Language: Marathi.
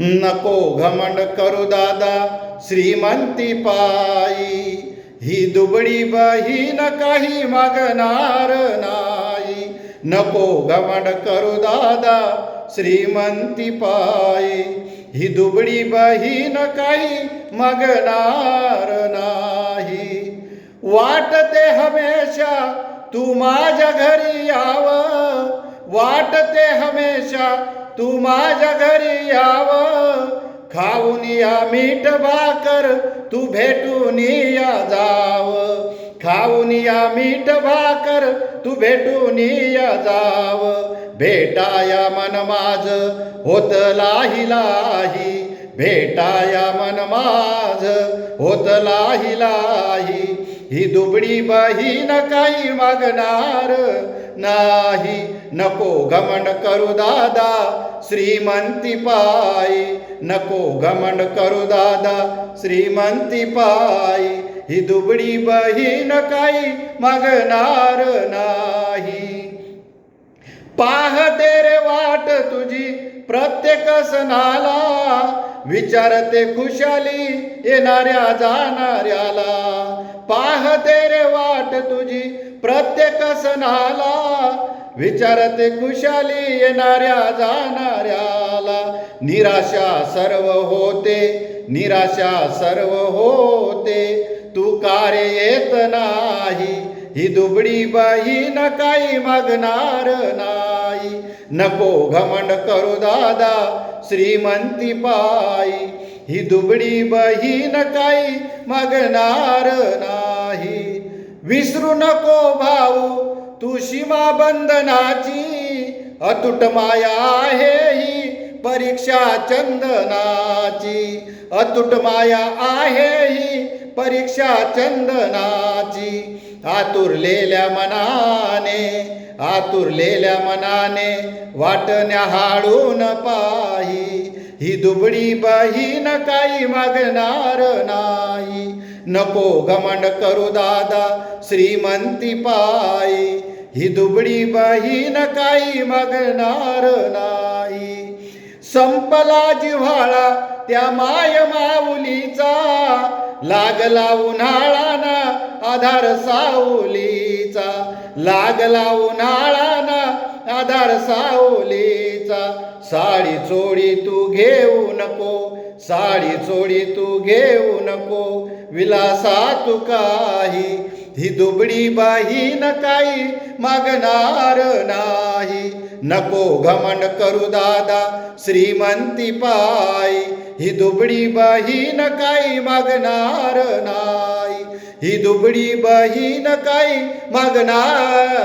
नको घमंड करू दादा श्रीमंती पायी ही दुबळी बहीण काही मागणार नाही. नको घमंड करू दादा श्रीमंती पायी ही दुबळी बहीण काही मागणार नाही. वाटते हमेशा तू माझ्या घरी यावं. वाटते हमेशा तू माझ्या घरी याव. खाऊन या मीठ भाकर तू भेटून या जाव. खाऊन या मीठ भाकर तू भेटून या जाव. भेटाया मन माझ होत लाही लाही. भेटाया मन माझ होत लाही लाही. ही दुबडी बहीण काही मागणार नाही. नको घमंड करू दादा श्रीमंती पायी नको घमंड करू दादा श्रीमंती पायी ही दुबडी बहीण काही मागणार नाही. पाहते रे वाट तुझी प्रत्येक सणाला विचारते खुशाली येणाऱ्या जाणाऱ्याला. पाहते रे वाट तुझी प्रत्येक सणाला. विचारते खुशाली येणाऱ्या जाणाऱ्याला. निराशा सर्व होते निराशा सर्व होते. तू कार्य येत नाही ही दुबडी बहीण काही मागणार नाही नको घमंड करो दादा श्रीमंती पाई. ही दुबडी बहीण काही मागणार नाही. विसरू नको भाऊ तू सीमा बंधनाची अतुट माया आहे ही परीक्षा चंदनाची. अतुट माया आहे ही परीक्षा चंदनाची. आतुरलेल्या मनाने आतुरलेल्या मनाने वाटण्या न्याहाळून पाही. ही दुबडी बहीण काही मागणार नाही. नको घमंड करू दादा श्रीमंती पायी. ही दुबडी बहीण काही मागणार नाही. संपला जिव्हाळा त्या माय माऊलीचा. लागला उन्हाळा ना आधार सावलीचा. लागला उन्हाळाना आधार सावलीचा. साडी चोडी तू घेऊ नको साडी चोडी तू घेऊ नको. विलासा तू काही ही दुबडी न काही मागणार नाही. नको घमंड करू दादा श्रीमंती पायी ही दुबडी न काही मागणार नाही. ही दुबडी न काही मागणार